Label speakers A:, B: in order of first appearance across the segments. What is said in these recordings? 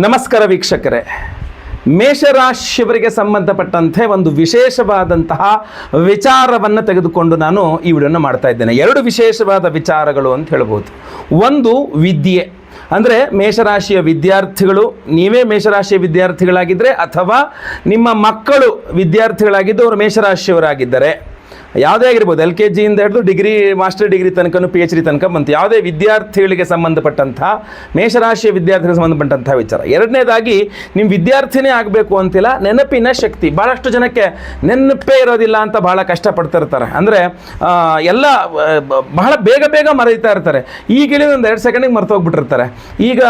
A: ನಮಸ್ಕಾರ ವೀಕ್ಷಕರೇ. ಮೇಷರಾಶಿಯವರಿಗೆ ಸಂಬಂಧಪಟ್ಟಂತೆ ಒಂದು ವಿಶೇಷವಾದಂತಹ ವಿಚಾರವನ್ನು ತೆಗೆದುಕೊಂಡು ನಾನು ಈ ವಿಡಿಯೋನ ಮಾಡ್ತಾ ಇದ್ದೇನೆ. ಎರಡು ವಿಶೇಷವಾದ ವಿಚಾರಗಳು ಅಂತ ಹೇಳ್ಬೋದು. ಒಂದು ವಿದ್ಯೆ. ಅಂದರೆ ಮೇಷರಾಶಿಯ ವಿದ್ಯಾರ್ಥಿಗಳು, ನೀವೇ ಮೇಷರಾಶಿಯ ವಿದ್ಯಾರ್ಥಿಗಳಾಗಿದ್ದರೆ ಅಥವಾ ನಿಮ್ಮ ಮಕ್ಕಳು ವಿದ್ಯಾರ್ಥಿಗಳಾಗಿದ್ದು ಅವರು ಮೇಷರಾಶಿಯವರಾಗಿದ್ದರೆ ಯಾವುದೇ ಆಗಿರ್ಬೋದು ಎಲ್ ಕೆ ಜಿಯಿಂದ ಹಿಡಿದು ಡಿಗ್ರಿ ಮಾಸ್ಟರ್ ಡಿಗ್ರಿ ತನಕನೂ ಪಿ ಎಚ್ ಡಿ ತನಕ ಬಂತು. ಯಾವುದೇ ವಿದ್ಯಾರ್ಥಿಗಳಿಗೆ ಸಂಬಂಧಪಟ್ಟಂಥ, ಮೇಷರಾಶಿಯ ವಿದ್ಯಾರ್ಥಿಗಳಿಗೆ ಸಂಬಂಧಪಟ್ಟಂಥ ವಿಚಾರ. ಎರಡನೇದಾಗಿ ನಿಮ್ಮ ವಿದ್ಯಾರ್ಥಿನೇ ಆಗಬೇಕು ಅಂತಿಲ್ಲ, ನೆನಪಿನ ಶಕ್ತಿ. ಭಾಳಷ್ಟು ಜನಕ್ಕೆ ನೆನಪೇ ಇರೋದಿಲ್ಲ ಅಂತ ಭಾಳ ಕಷ್ಟಪಡ್ತಿರ್ತಾರೆ. ಅಂದರೆ ಎಲ್ಲ ಬಹಳ ಬೇಗ ಬೇಗ ಮರೀತಾ ಇರ್ತಾರೆ. ಈಗಿಳಿದ ಒಂದು ಎರಡು ಸೆಕೆಂಡಿಗೆ ಮರ್ತೋಗ್ಬಿಟ್ಟಿರ್ತಾರೆ ಈಗ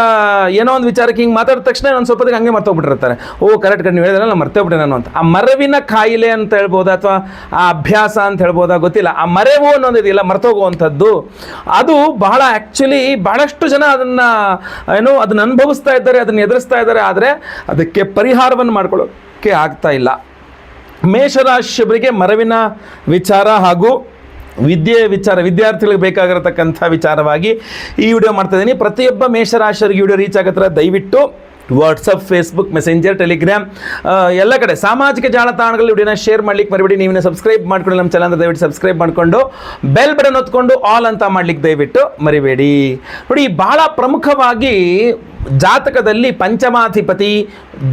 A: ಏನೋ ಒಂದು ವಿಚಾರಕ್ಕೆ ಹಿಂಗೆ ಮಾತಾಡಿದ ತಕ್ಷಣ ನಾನು ಸ್ವಲ್ಪ ಹಂಗೆ ಮರ್ತೋಗ್ಬಿಟ್ಟಿರ್ತಾರೆ ಓ ಕರೆಕ್ಟ್ ನೀವು ಹೇಳಿದ್ರೆ ನಾನು ಮರ್ತೋಗ್ಬಿಟ್ಟೆ ನಾನು ಅಂತ ಆ ಮರವಿನ ಕಾಯಿಲೆ ಅಂತ ಹೇಳ್ಬೋದು ಅಥವಾ ಆ ಅಭ್ಯಾಸ ಅಂತ ಹೇಳ್ಬೋದಾ ಗೊತ್ತಿಲ್ಲ. ಆ ಮರೆವು ಅನ್ನೋದಿದೆಯಲ್ಲ ಮರ್ತೋಗುವಂಥದ್ದು. ಅದು ಬಹಳ ಆ್ಯಕ್ಚುಲಿ ಬಹಳಷ್ಟು ಜನ ಅದನ್ನು, ಏನು, ಅದನ್ನು ಅನುಭವಿಸ್ತಾ ಇದ್ದಾರೆ, ಅದನ್ನು ಎದುರಿಸ್ತಾ ಇದ್ದಾರೆ, ಆದರೆ ಅದಕ್ಕೆ ಪರಿಹಾರವನ್ನು ಮಾಡ್ಕೊಳ್ಳೋಕ್ಕೆ ಆಗ್ತಾ ಇಲ್ಲ. ಮೇಷರಾಶಿಯವರಿಗೆ ಮರವಿನ ವಿಚಾರ ಹಾಗೂ ವಿದ್ಯೆ ವಿಚಾರ, ವಿದ್ಯಾರ್ಥಿಗಳಿಗೆ ಬೇಕಾಗಿರತಕ್ಕಂಥ ವಿಚಾರವಾಗಿ ಈ ವಿಡಿಯೋ ಮಾಡ್ತಾ ಇದ್ದೀನಿ. ಪ್ರತಿಯೊಬ್ಬ ಮೇಷರಾಶಿಯರಿಗೆ ವಿಡಿಯೋ ರೀಚ್ ಆಗತ್ತರ ದಯವಿಟ್ಟು ವಾಟ್ಸಪ್ ಫೇಸ್ಬುಕ್ ಮೆಸೆಂಜರ್ ಟೆಲಿಗ್ರಾಮ್ ಎಲ್ಲ ಕಡೆ ಸಾಮಾಜಿಕ ಜಾಲತಾಣಗಳಲ್ಲಿ ವಿಡಿಯೋನ ಶೇರ್ ಮಾಡ್ಲಿಕ್ಕೆ ಮರಿಬೇಡಿ. ನೀವು ಸಬ್ಸ್ಕ್ರೈಬ್ ಮಾಡ್ಕೊಂಡು ನಮ್ಮ ಚಾನಲ್ ದಯವಿಟ್ಟು ಸಬ್ಸ್ಕ್ರೈಬ್ ಮಾಡಿಕೊಂಡು ಬೆಲ್ ಬಟನ್ ಹೊತ್ಕೊಂಡು ಆಲ್ ಅಂತ ಮಾಡ್ಲಿಕ್ಕೆ ದಯವಿಟ್ಟು ಮರಿಬೇಡಿ. ನೋಡಿ, ಬಹಳ ಪ್ರಮುಖವಾಗಿ ಜಾತಕದಲ್ಲಿ ಪಂಚಮಾಧಿಪತಿ,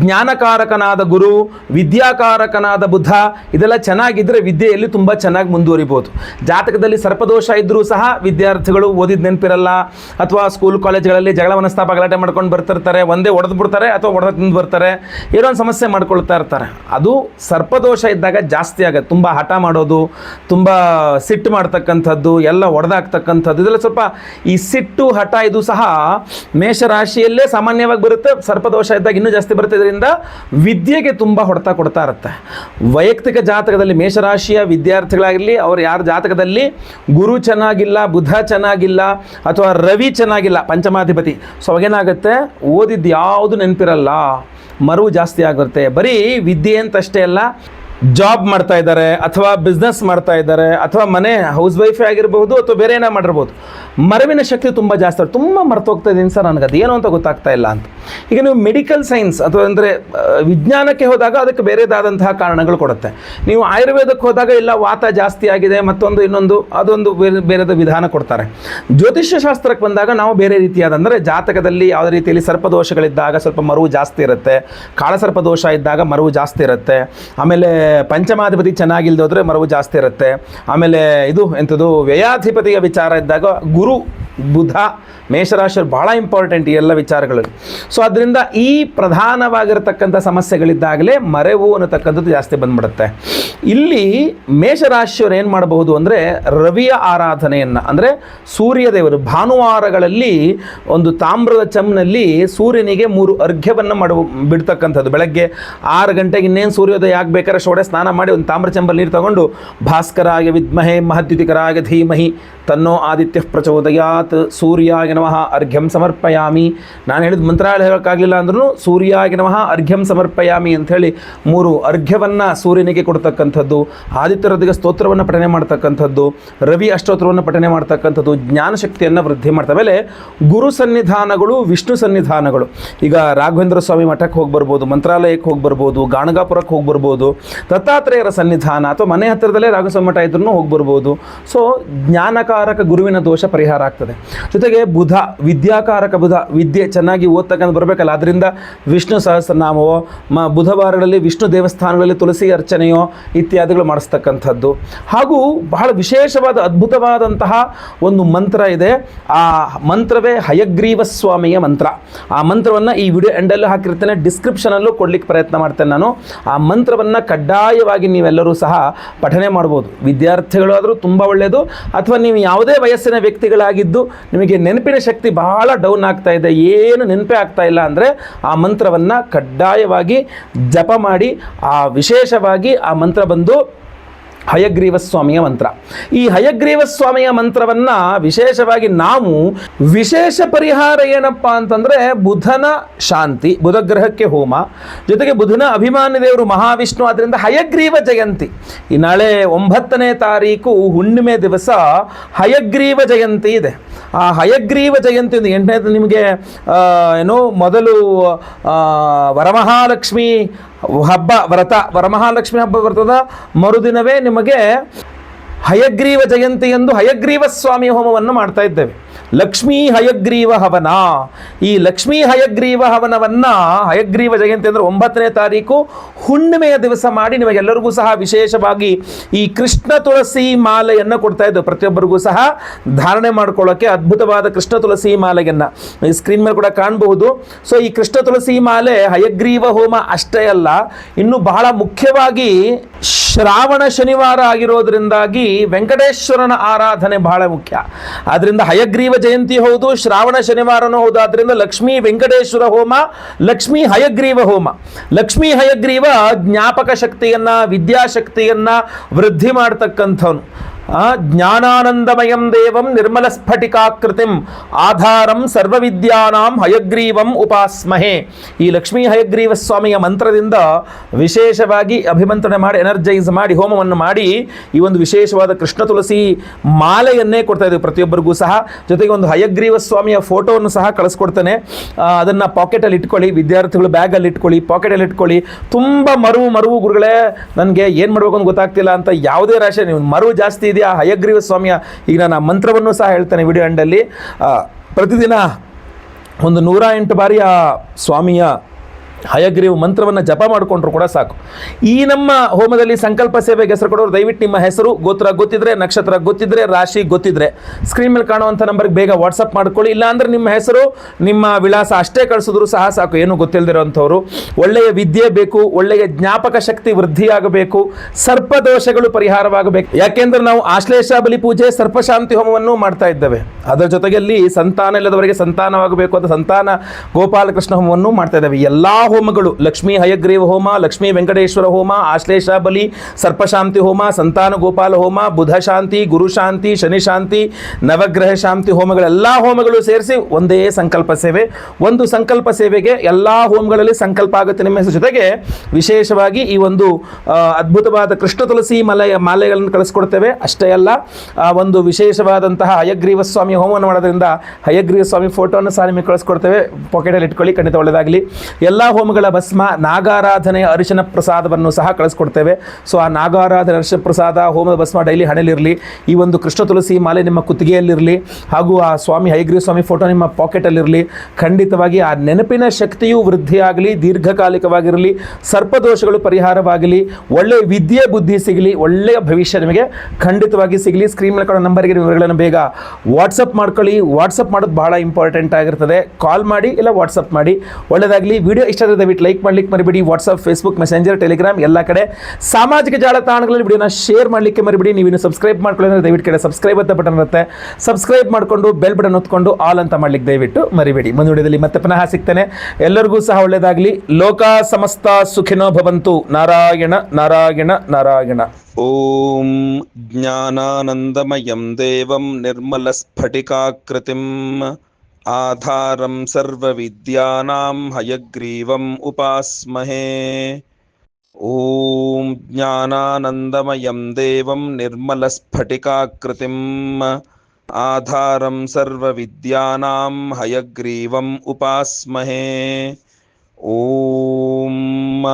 A: ಜ್ಞಾನಕಾರಕನಾದ ಗುರು, ವಿದ್ಯಾಕಾರಕನಾದ ಬುಧ, ಇದೆಲ್ಲ ಚೆನ್ನಾಗಿದ್ದರೆ ವಿದ್ಯೆಯಲ್ಲಿ ತುಂಬ ಚೆನ್ನಾಗಿ ಮುಂದುವರಿಬೋದು. ಜಾತಕದಲ್ಲಿ ಸರ್ಪದೋಷ ಇದ್ದರೂ ಸಹ ವಿದ್ಯಾರ್ಥಿಗಳು ಓದಿದ ನೆನಪಿರಲ್ಲ. ಅಥವಾ ಸ್ಕೂಲ್ ಕಾಲೇಜ್ಗಳಲ್ಲಿ ಜಗಳ ಮನಸ್ತಾಪ ಗಲಾಟೆ ಮಾಡ್ಕೊಂಡು ಬರ್ತಿರ್ತಾರೆ. ಒಂದೇ ಹೊಡೆದು ಬಿಡ್ತಾರೆ ಅಥವಾ ಒಡೆದ ತಿಂದು ಬರ್ತಾರೆ, ಏನೋ ಒಂದು ಸಮಸ್ಯೆ ಮಾಡ್ಕೊಳ್ತಾ ಇರ್ತಾರೆ. ಅದು ಸರ್ಪದೋಷ ಇದ್ದಾಗ ಜಾಸ್ತಿ ಆಗುತ್ತೆ. ತುಂಬ ಹಠ ಮಾಡೋದು, ತುಂಬ ಸಿಟ್ಟು ಮಾಡ್ತಕ್ಕಂಥದ್ದು, ಎಲ್ಲ ಹೊಡೆದಾಕ್ತಕ್ಕಂಥದ್ದು ಇದೆಲ್ಲ ಸ್ವಲ್ಪ ಈ ಸಿಟ್ಟು, ಹಠ ಇದು ಸಹ ಮೇಷರಾಶಿಯಲ್ಲೇ ಸಾಮಾನ್ಯವಾಗಿ ಬರುತ್ತೆ. ಸರ್ಪದೋಷ ಇದ್ದಾಗ ಇನ್ನೂ ಜಾಸ್ತಿ ಬರುತ್ತೆ. ಇದರಿಂದ ವಿದ್ಯೆಗೆ ತುಂಬ ಹೊಡೆತ ಕೊಡ್ತಾ ಇರುತ್ತೆ. ವೈಯಕ್ತಿಕ ಜಾತಕದಲ್ಲಿ ಮೇಷರಾಶಿಯ ವಿದ್ಯಾರ್ಥಿಗಳಾಗಲಿ, ಅವ್ರು ಯಾರ ಜಾತಕದಲ್ಲಿ ಗುರು ಚೆನ್ನಾಗಿಲ್ಲ, ಬುಧ ಚೆನ್ನಾಗಿಲ್ಲ, ಅಥವಾ ರವಿ ಚೆನ್ನಾಗಿಲ್ಲ, ಪಂಚಮಾಧಿಪತಿ, ಸೊ ಅವಾಗೇನಾಗುತ್ತೆ? ಓದಿದ್ದು ಯಾವುದು ನೆನಪಿರಲ್ಲ ಮರುವು ಜಾಸ್ತಿ ಆಗಿರುತ್ತೆ ಬರೀ ವಿದ್ಯೆ ಅಂತಷ್ಟೇ ಅಲ್ಲ ಜಾಬ್ ಮಾಡ್ತಾ ಇದ್ದಾರೆ, ಅಥವಾ ಬಿಸ್ನೆಸ್ ಮಾಡ್ತಾ ಇದ್ದಾರೆ, ಅಥವಾ ಮನೆ ಹೌಸ್ ವೈಫೇ ಆಗಿರಬಹುದು ಅಥವಾ ಬೇರೆ ಏನೋ ಮಾಡಿರ್ಬೋದು. ಮರವಿನ ಶಕ್ತಿ ತುಂಬ ಜಾಸ್ತಿ. ತುಂಬ ಮರ್ತೋಗ್ತಾ ಇದ್ದೀನಿ ಸರ್ ನನಗೆ ಅದೇನು ಅಂತ ಗೊತ್ತಾಗ್ತಾ ಇಲ್ಲ ಅಂತ. ಈಗ ನೀವು ಮೆಡಿಕಲ್ ಸೈನ್ಸ್ ಅಥವಾ ಅಂದರೆ ವಿಜ್ಞಾನಕ್ಕೆ ಹೋದಾಗ ಅದಕ್ಕೆ ಬೇರೆದಾದಂತಹ ಕಾರಣಗಳು ಕೊಡುತ್ತೆ. ನೀವು ಆಯುರ್ವೇದಕ್ಕೆ ಹೋದಾಗ ಇಲ್ಲ, ವಾತ ಜಾಸ್ತಿ ಆಗಿದೆ, ಮತ್ತೊಂದು ಇನ್ನೊಂದು, ಅದೊಂದು ಬೇರೆ, ಬೇರೆದ ವಿಧಾನ ಕೊಡ್ತಾರೆ. ಜ್ಯೋತಿಷ್ಯ ಶಾಸ್ತ್ರಕ್ಕೆ ಬಂದಾಗ ನಾವು ಬೇರೆ ರೀತಿಯಾದ ಅಂದರೆ ಜಾತಕದಲ್ಲಿ ಯಾವುದೇ ರೀತಿಯಲ್ಲಿ ಸರ್ಪದೋಷಗಳಿದ್ದಾಗ ಸ್ವಲ್ಪ ಮರುವು ಜಾಸ್ತಿ ಇರುತ್ತೆ, ಕಾಳಸರ್ಪದೋಷ ಇದ್ದಾಗ ಮರುವು ಜಾಸ್ತಿ ಇರುತ್ತೆ, ಆಮೇಲೆ ಪಂಚಮಾಧಿಪತಿ ಚೆನ್ನಾಗಿಲ್ದೋದ್ರೆ ಮರವು ಜಾಸ್ತಿ ಇರುತ್ತೆ. ಆಮೇಲೆ ಇದು ಎಂಥದ್ದು ವ್ಯಯಾಧಿಪತಿಯ ವಿಚಾರ ಇದ್ದಾಗ ಗುರು ಬುಧ ಮೇಷರಾಶಿಯರು ಭಾಳ ಇಂಪಾರ್ಟೆಂಟ್ ಈ ಎಲ್ಲ ವಿಚಾರಗಳಲ್ಲಿ ಸೊ ಅದರಿಂದ ಈ ಪ್ರಧಾನವಾಗಿರತಕ್ಕಂಥ ಸಮಸ್ಯೆಗಳಿದ್ದಾಗಲೇ ಮರೆವು ಅನ್ನತಕ್ಕಂಥದ್ದು ಜಾಸ್ತಿ ಬಂದ್ಬಿಡುತ್ತೆ. ಇಲ್ಲಿ ಮೇಷರಾಶಿಯವರು ಏನು ಮಾಡಬಹುದು ಅಂದರೆ ರವಿಯ ಆರಾಧನೆಯನ್ನು, ಅಂದರೆ ಸೂರ್ಯದೇವರು ಭಾನುವಾರಗಳಲ್ಲಿ ಒಂದು ತಾಮ್ರದ ಚಮ್ನಲ್ಲಿ ಸೂರ್ಯನಿಗೆ ಮೂರು ಅರ್ಘ್ಯವನ್ನು ಮಾಡುವ ಬಿಡ್ತಕ್ಕಂಥದ್ದು. ಬೆಳಗ್ಗೆ ಆರು ಗಂಟೆಗೆ ಇನ್ನೇನು ಸೂರ್ಯೋದಯ ಆಗಬೇಕಾದ್ರೆ ಶೋಡೆ ಸ್ನಾನ ಮಾಡಿ ಒಂದು ತಾಮ್ರ ಚಂಬಲ್ ನೀರು ತಗೊಂಡು ಭಾಸ್ಕರಾಯ ವಿದ್ಮಹೇ ಮಹದ್ಯುತಿಕರಾಯ ಧೀಮಹಿ ತನ್ನೋ ಆದಿತ್ಯ ಪ್ರಚೋದಯಾತ್. ಸೂರ್ಯಾಯ ನಮಃ ಅರ್ಘ್ಯಂ ಸಮರ್ಪಯಾಮಿ. ನಾನು ಹೇಳಿದ ಮಂತ್ರಾಲಯ ಹೇಳೋಕ್ಕಾಗಲಿಲ್ಲ ಅಂದ್ರೂ ಸೂರ್ಯಾಯ ನಮಃ ಅರ್ಘ್ಯಂ ಸಮರ್ಪಯಾಮಿ ಅಂಥೇಳಿ ಮೂರು ಅರ್ಘ್ಯವನ್ನು ಸೂರ್ಯನಿಗೆ ಕೊಡ್ತಕ್ಕಂಥದ್ದು, ಆದಿತ್ಯರದಿಗೆ ಸ್ತೋತ್ರವನ್ನು ಪಠನೆ ಮಾಡ್ತಕ್ಕಂಥದ್ದು, ರವಿ ಅಷ್ಟೋತ್ರವನ್ನು ಪಠನೆ ಮಾಡ್ತಕ್ಕಂಥದ್ದು ಜ್ಞಾನಶಕ್ತಿಯನ್ನು ವೃದ್ಧಿ ಮಾಡ್ತಾ ಮೇಲೆ ಗುರು ಸನ್ನಿಧಾನಗಳು, ವಿಷ್ಣು ಸನ್ನಿಧಾನಗಳು. ಈಗ ರಾಘವೇಂದ್ರ ಸ್ವಾಮಿ ಮಠಕ್ಕೆ ಹೋಗಿ ಬರ್ಬೋದು, ಮಂತ್ರಾಲಯಕ್ಕೆ ಹೋಗಿ ಬರ್ಬೋದು, ಗಾಣಗಾಪುರಕ್ಕೆ ಹೋಗಿ ಬರ್ಬೋದು, ದತ್ತಾತ್ರೇಯರ ಸನ್ನಿಧಾನ ಅಥವಾ ಮನೆ ಹತ್ತಿರದಲ್ಲೇ ರಾಘಸ್ವಾಮಿ ಮಠ ಇದ್ರೂ ಹೋಗಿ ಬರ್ಬೋದು. ಸೊ ಜ್ಞಾನಕಾರಕ ಗುರುವಿನ ದೋಷ ಪರಿಹಾರ ಆಗ್ತದೆ. ಜೊತೆಗೆ ಬುಧ, ವಿದ್ಯಾಕಾರಕ ಬುಧ, ವಿದ್ಯೆ ಚೆನ್ನಾಗಿ ಓದ್ತಕ್ಕಂಥ ಬರಬೇಕಲ್ಲ. ಅದರಿಂದ ವಿಷ್ಣು ಸಹಸ್ರನಾಮವೋ, ಮ, ಬುಧವಾರಗಳಲ್ಲಿ ವಿಷ್ಣು ದೇವಸ್ಥಾನಗಳಲ್ಲಿ ತುಳಸಿ ಅರ್ಚನೆಯೋ ಇತ್ಯಾದಿಗಳು ಮಾಡಿಸ್ತಕ್ಕಂಥದ್ದು. ಹಾಗೂ ಬಹಳ ವಿಶೇಷವಾದ ಅದ್ಭುತವಾದಂತಹ ಒಂದು ಮಂತ್ರ ಇದೆ. ಆ ಮಂತ್ರವೇ ಹಯಗ್ರೀವ ಸ್ವಾಮಿಯ ಮಂತ್ರ. ಆ ಮಂತ್ರವನ್ನು ಈ ವಿಡಿಯೋ ಎಂಡಲ್ಲೂ ಹಾಕಿರ್ತೇನೆ. ಡಿಸ್ಕ್ರಿಪ್ಷನಲ್ಲೂ ಕೊಡಲಿಕ್ಕೆ ಪ್ರಯತ್ನ ಮಾಡ್ತೇನೆ ನಾನು. ಆ ಮಂತ್ರವನ್ನು ಕಡ್ಡಾಯವಾಗಿ ನೀವೆಲ್ಲರೂ ಸಹ ಪಠನೆ ಮಾಡ್ಬೋದು. ವಿದ್ಯಾರ್ಥಿಗಳು ಆದರೂ ತುಂಬ ಒಳ್ಳೆಯದು ಅಥವಾ ನೀವು ಯಾವುದೇ ವಯಸ್ಸಿನ ವ್ಯಕ್ತಿಗಳಾಗಿದ್ದು ನಿಮಗೆ ನೆನಪಿನ ಶಕ್ತಿ ಬಹಳ ಡೌನ್ ಆಗ್ತಾ ಇದೆ. ಏನು ನೆನಪೇ ಆಗ್ತಾ ಇಲ್ಲ ಅಂದರೆ ಆ ಮಂತ್ರವನ್ನು ಕಡ್ಡಾಯವಾಗಿ ಜಪ ಮಾಡಿ, ಆ ವಿಶೇಷವಾಗಿ ಆ ಮಂತ್ರ ಬಂದು ಹಯಗ್ರೀವ ಸ್ವಾಮಿಯ ಮಂತ್ರ. ಈ ಹಯಗ್ರೀವ ಸ್ವಾಮಿಯ ಮಂತ್ರವನ್ನ ವಿಶೇಷವಾಗಿ ನಾವು ವಿಶೇಷ ಪರಿಹಾರ ಏನಪ್ಪ ಅಂತಂದ್ರೆ ಬುಧನ ಶಾಂತಿ ಬುಧ ಗ್ರಹಕ್ಕೆ ಹೋಮ, ಜೊತೆಗೆ ಬುಧನ ಅಭಿಮಾನಿ ದೇವರು ಮಹಾವಿಷ್ಣು ಆದ್ದರಿಂದ ಹಯಗ್ರೀವ ಜಯಂತಿ. ಈ ನಾಳೆ ಒಂಬತ್ತನೇ ತಾರೀಕು ಹುಣ್ಣಿಮೆ ದಿವಸ ಹಯಗ್ರೀವ ಜಯಂತಿ ಇದೆ. ಆ ಹಯಗ್ರೀವ ಜಯಂತಿ ಒಂದು ಎಂಟನೇದು ನಿಮಗೆ ಏನು ಮೊದಲು ವರಮಹಾಲಕ್ಷ್ಮಿ ಹಬ್ಬ ವ್ರತ ವರಮಹಾಲಕ್ಷ್ಮಿ ಹಬ್ಬ ವ್ರತದ ಮರುದಿನವೇ ನಿಮಗೆ ಹಯಗ್ರೀವ ಜಯಂತಿ ಎಂದು ಹಯಗ್ರೀವ ಸ್ವಾಮಿ ಹೋಮವನ್ನು ಮಾಡ್ತಾ ಇದ್ದೇವೆ. ಲಕ್ಷ್ಮೀ ಹಯಗ್ರೀವ ಹವನ. ಈ ಲಕ್ಷ್ಮೀ ಹಯಗ್ರೀವ ಹವನವನ್ನ ಹಯಗ್ರೀವ ಜಯಂತಿ ಅಂದರೆ ಒಂಬತ್ತನೇ ತಾರೀಕು ಹುಣ್ಣಿಮೆಯ ದಿವಸ ಮಾಡಿ ನಿಮಗೆಲ್ಲರಿಗೂ ಸಹ ವಿಶೇಷವಾಗಿ ಈ ಕೃಷ್ಣ ತುಳಸಿ ಮಾಲೆಯನ್ನು ಕೊಡ್ತಾ ಇದ್ದೇವೆ. ಪ್ರತಿಯೊಬ್ಬರಿಗೂ ಸಹ ಧಾರಣೆ ಮಾಡ್ಕೊಳ್ಳೋಕೆ ಅದ್ಭುತವಾದ ಕೃಷ್ಣ ತುಳಸಿ ಮಾಲೆಯನ್ನು ಈ ಸ್ಕ್ರೀನ್ ಮೇಲೆ ಕೂಡ ಕಾಣಬಹುದು. ಸೊ ಈ ಕೃಷ್ಣ ತುಳಸಿ ಮಾಲೆ ಹಯಗ್ರೀವ ಹೋಮ ಅಷ್ಟೇ ಅಲ್ಲ, ಇನ್ನು ಬಹಳ ಮುಖ್ಯವಾಗಿ ಶ್ರಾವಣ ಶನಿವಾರ ಆಗಿರೋದ್ರಿಂದಾಗಿ ವೆಂಕಟೇಶ್ವರನ ಆರಾಧನೆ ಬಹಳ ಮುಖ್ಯ. ಆದ್ರಿಂದ ಹಯಗ್ರೀವ ಜಯಂತಿ ಹೌದು, ಶ್ರಾವಣ ಶನಿವಾರನೂ ಹೌದು. ಆದ್ರಿಂದ ಲಕ್ಷ್ಮೀ ವೆಂಕಟೇಶ್ವರ ಹೋಮ, ಲಕ್ಷ್ಮೀ ಹಯಗ್ರೀವ ಹೋಮ. ಲಕ್ಷ್ಮೀ ಹಯಗ್ರೀವ ಜ್ಞಾಪಕ ಶಕ್ತಿಯನ್ನ, ವಿದ್ಯಾಶಕ್ತಿಯನ್ನ ವೃದ್ಧಿ ಮಾಡ್ತಕ್ಕಂಥವನು. ಜ್ಞಾನಾನಂದಮಯಂ ದೇವಂ ನಿರ್ಮಲ ಸ್ಫಟಿಕಾಕೃತಿಂ ಆಧಾರಂ ಸರ್ವವಿದ್ಯಾನಾಂ ಹಯಗ್ರೀವಂ ಉಪಾಸ್ಮಹೆ. ಈ ಲಕ್ಷ್ಮೀ ಹಯಗ್ರೀವ ಸ್ವಾಮಿಯ ಮಂತ್ರದಿಂದ ವಿಶೇಷವಾಗಿ ಅಭಿಮಂತ್ರಣೆ ಮಾಡಿ ಎನರ್ಜೈಸ್ ಮಾಡಿ, ಹೋಮವನ್ನು ಮಾಡಿ ಈ ಒಂದು ವಿಶೇಷವಾದ ಕೃಷ್ಣ ತುಳಸಿ ಮಾಲೆಯನ್ನೇ ಕೊಡ್ತಾ ಇದ್ದೀವಿ ಪ್ರತಿಯೊಬ್ಬರಿಗೂ ಸಹ ಜೊತೆಗೆ ಒಂದು ಹಯಗ್ರೀವ ಸ್ವಾಮಿಯ ಫೋಟೋವನ್ನು ಸಹ ಕಳಿಸ್ಕೊಡ್ತೇನೆ. ಅದನ್ನು ಪಾಕೆಟಲ್ಲಿ ಇಟ್ಕೊಳ್ಳಿ, ವಿದ್ಯಾರ್ಥಿಗಳು ಬ್ಯಾಗಲ್ಲಿ ಇಟ್ಕೊಳ್ಳಿ, ಪಾಕೆಟಲ್ಲಿ ಇಟ್ಕೊಳ್ಳಿ. ತುಂಬ ಮರುವು ಮರುವು ಗುರುಗಳೇ, ನನಗೆ ಏನು ಮಾಡಬೇಕು ಅಂತ ಗೊತ್ತಾಗ್ತಿಲ್ಲ ಅಂತ ಯಾವುದೇ ರಾಶಿ, ನೀವು ಮರು ಜಾಸ್ತಿ ಇದೆಯಾ ಹಯಗ್ರೀವ ಸ್ವಾಮಿಯ ಈಗ ನಾನು ಆ ಮಂತ್ರವನ್ನು ಸಹ ಹೇಳ್ತೇನೆ ವಿಡಿಯೋ ಎಂಡಲ್ಲಿ. ಪ್ರತಿದಿನ ಒಂದು ನೂರ ಎಂಟು ಬಾರಿ ಆ ಸ್ವಾಮಿಯ ಹಯಗ್ರೀವ ಮಂತ್ರವನ್ನು ಜಪ ಮಾಡಿಕೊಂಡ್ರು ಕೂಡ ಸಾಕು. ಈ ನಮ್ಮ ಹೋಮದಲ್ಲಿ ಸಂಕಲ್ಪ ಸೇವೆಗೆ ಹೆಸರು ಕೊಡೋರು, ದಯವಿಟ್ಟು ನಿಮ್ಮ ಹೆಸರು, ಗೋತ್ರ ಗೊತ್ತಿದ್ರೆ, ನಕ್ಷತ್ರ ಗೊತ್ತಿದ್ರೆ, ರಾಶಿ ಗೊತ್ತಿದ್ರೆ. ಸ್ಕ್ರೀನ್ ಮೇಲೆ ಕಾಣುವಂಥ ನಂಬರ್ಗೆ ಬೇಗ ವಾಟ್ಸಪ್ ಮಾಡ್ಕೊಳ್ಳಿ. ಇಲ್ಲಾಂದ್ರೆ ನಿಮ್ಮ ಹೆಸರು, ನಿಮ್ಮ ವಿಳಾಸ ಅಷ್ಟೇ ಕಳಿಸಿದ್ರು ಸಹ ಸಾಕು. ಏನು ಗೊತ್ತಿಲ್ಲದಿರೋಂಥವ್ರು ಒಳ್ಳೆಯ ವಿದ್ಯೆ ಬೇಕು, ಒಳ್ಳೆಯ ಜ್ಞಾಪಕ ಶಕ್ತಿ ವೃದ್ಧಿಯಾಗಬೇಕು, ಸರ್ಪದೋಷಗಳು ಪರಿಹಾರವಾಗಬೇಕು. ಯಾಕೆಂದ್ರೆ ನಾವು ಆಶ್ಲೇಷ ಬಲಿ ಪೂಜೆ, ಸರ್ಪಶಾಂತಿ ಹೋಮವನ್ನು ಮಾಡ್ತಾ ಇದ್ದೇವೆ. ಅದರ ಜೊತೆಗೆ ಸಂತಾನ ಇಲ್ಲದವರಿಗೆ ಸಂತಾನವಾಗಬೇಕು ಅಂತ ಸಂತಾನ ಗೋಪಾಲಕೃಷ್ಣ ಹೋಮವನ್ನು ಮಾಡ್ತಾ ಇದ್ದೇವೆ. ಎಲ್ಲಾ ಹೋಮಗಳು ಲಕ್ಷ್ಮೀ ಹಯಗ್ರೀವ ಹೋಮ, ಲಕ್ಷ್ಮೀ ವೆಂಕಟೇಶ್ವರ ಹೋಮ, ಆಶ್ಲೇಷ ಬಲಿ, ಸರ್ಪಶಾಂತಿ ಹೋಮ, ಸಂತಾನ ಗೋಪಾಲ ಹೋಮ, ಬುಧ ಶಾಂತಿ, ಗುರು ಶಾಂತಿ, ಶನಿ ಶಾಂತಿ, ನವಗ್ರಹ ಶಾಂತಿ ಹೋಮಗಳೆಲ್ಲ ಹೋಮಗಳು ಸೇರಿಸಿ ಒಂದೇ ಸಂಕಲ್ಪ ಸೇವೆ. ಒಂದು ಸಂಕಲ್ಪ ಸೇವೆಗೆ ಎಲ್ಲಾ ಹೋಮಗಳಲ್ಲಿ ಸಂಕಲ್ಪ ಆಗುತ್ತೆ ನಿಮ್ಮ ಜೊತೆಗೆ ವಿಶೇಷವಾಗಿ ಈ ಒಂದು ಅದ್ಭುತವಾದ ಕೃಷ್ಣ ತುಳಸಿ ಮಲೆಯ ಮಾಲೆಗಳನ್ನು ಕಳಿಸ್ಕೊಡ್ತೇವೆ. ಅಷ್ಟೇ ಅಲ್ಲ ಒಂದು ವಿಶೇಷವಾದಂತಹ ಹಯಗ್ರೀವ ಸ್ವಾಮಿ ಹೋಮವನ್ನು ಮಾಡೋದ್ರಿಂದ ಹಯಗ್ರೀವ ಸ್ವಾಮಿ ಫೋಟೋವನ್ನು ಸಹ ನಿಮಗೆ ಕಳಿಸ್ಕೊಡ್ತೇವೆ. ಪಾಕೆಟಲ್ಲಿ ಇಟ್ಕೊಳ್ಳಿ, ಖಂಡಿತ ಒಳ್ಳೆಯದಾಗಲಿ. ಎಲ್ಲ ಹೋಮಗಳ ಭಸ್ಮ, ನಾಗಾರಾಧನೆಯ ಅರಿಶಿನ ಪ್ರಸಾದವನ್ನು ಸಹ ಕಳಿಸ್ಕೊಡ್ತೇವೆ. ಸೊ, ಆ ನಾಗಾರಾಧನೆ ಅರಿಶಿನ ಪ್ರಸಾದ, ಹೋಮದ ಭಸ್ಮ ಡೈಲಿ ಹಣೆಲಿರಲಿ ಈ ಒಂದು ಕೃಷ್ಣ ತುಳಸಿ ಮಾಲೆ ನಿಮ್ಮ ಕುತ್ತಿಗೆಯಲ್ಲಿರಲಿ, ಹಾಗೂ ಆ ಸ್ವಾಮಿ ಹೈಗ್ರೀವ್ ಸ್ವಾಮಿ ಫೋಟೋ ನಿಮ್ಮ ಪಾಕೆಟಲ್ಲಿರಲಿ, ಖಂಡಿತವಾಗಿ ಆ ನೆನಪಿನ ಶಕ್ತಿಯು ವೃದ್ಧಿಯಾಗಲಿ, ದೀರ್ಘಕಾಲಿಕವಾಗಿರಲಿ, ಸರ್ಪದೋಷಗಳು ಪರಿಹಾರವಾಗಲಿ ಒಳ್ಳೆಯ ವಿದ್ಯೆ ಬುದ್ಧಿ ಸಿಗಲಿ, ಒಳ್ಳೆಯ ಭವಿಷ್ಯ ನಿಮಗೆ ಖಂಡಿತವಾಗಿ ಸಿಗಲಿ. ಸ್ಕ್ರೀನ್ ಮೇಲೆ ಕೊಡೋ ನಂಬರ್ಗೆ ವಿವರಗಳನ್ನು ಬೇಗ ವಾಟ್ಸಪ್ ಮಾಡ್ಕೊಳ್ಳಿ. ವಾಟ್ಸಪ್ ಮಾಡೋದು ಬಹಳ ಇಂಪಾರ್ಟೆಂಟ್ ಆಗಿರ್ತದೆ. ಕಾಲ್ ಮಾಡಿ ಇಲ್ಲ ವಾಟ್ಸಪ್ ಮಾಡಿ. ಒಳ್ಳೆಯದಾಗಲಿ. ವಿಡಿಯೋ ಇಷ್ಟ ದಯವಿಟ್ಟು ಲೈಕ್ ಮಾಡ್ಲಿಕ್ಕೆ ಮರಿಬಿಡಿ. ವಾಟ್ಸಪ್ ಫೇಸ್ಬುಕ್ ಮೆಸೆಂಜರ್ ಟೆಲಿಗ್ರಾಮ್ ಎಲ್ಲ ಕಡೆ ಸಾಮಾಜಿಕ ಜಾಲತಾಣಗಳಲ್ಲಿ ವಿಡಿಯೋನ ಶೇರ್ ಮಾಡಲಿಕ್ಕೆ ಮರಿಬಿಡಿ. ನೀವು ಇನ್ನು ಸಬ್ಸ್ಕ್ರೈಬ್ ಮಾಡ್ಕೊಳ್ಳೋದ್ರೆ ದಯವಿಟ್ಟು ಕಡೆ ಸಬ್ಸ್ಕ್ರೈಬ್ ಅಂತ ಬಟನ್ ಇರುತ್ತೆ. ಸಬ್ಸ್ಕ್ರೈಬ್ ಮಾಡಿಕೊಂಡು ಬೆಲ್ ಬಟನ್ ಹೊತ್ಕೊಂಡು ಆಲ್ ಅಂತ ಮಾಡ್ಲಿಕ್ಕೆ ದಯವಿಟ್ಟು ಮರಿಬೇಡಿ. ಮುಂದಿನ ವಿಡಿಯೋದಲ್ಲಿ ಮತ್ತೆ ಪುನಃ ಸಿಗ್ತಾನೆ. ಎಲ್ಲರಿಗೂ ಸಹ ಒಳ್ಳೆಯದಾಗಲಿ ಲೋಕ ಸಮಸ್ತ ಸುಖಿನೋ ಭವಂತು. ನಾರಾಯಣ ನಾರಾಯಣ ನಾರಾಯಣ.
B: ಓಂ ಜ್ಞಾನಾನಂದಮಯಂ ದೇವಂ ನಿರ್ಮಲ ಸ್ಫಟಿಕಾಕೃತಿಂ आधारं सर्वविद्यानां हयग्रीवम् उपास्महे। ॐ ज्ञानानन्दमयं देवं निर्मलस्फटिकाकृतिम्। आधारं सर्वविद्यानां हयग्रीवम् उपास्महे। ॐ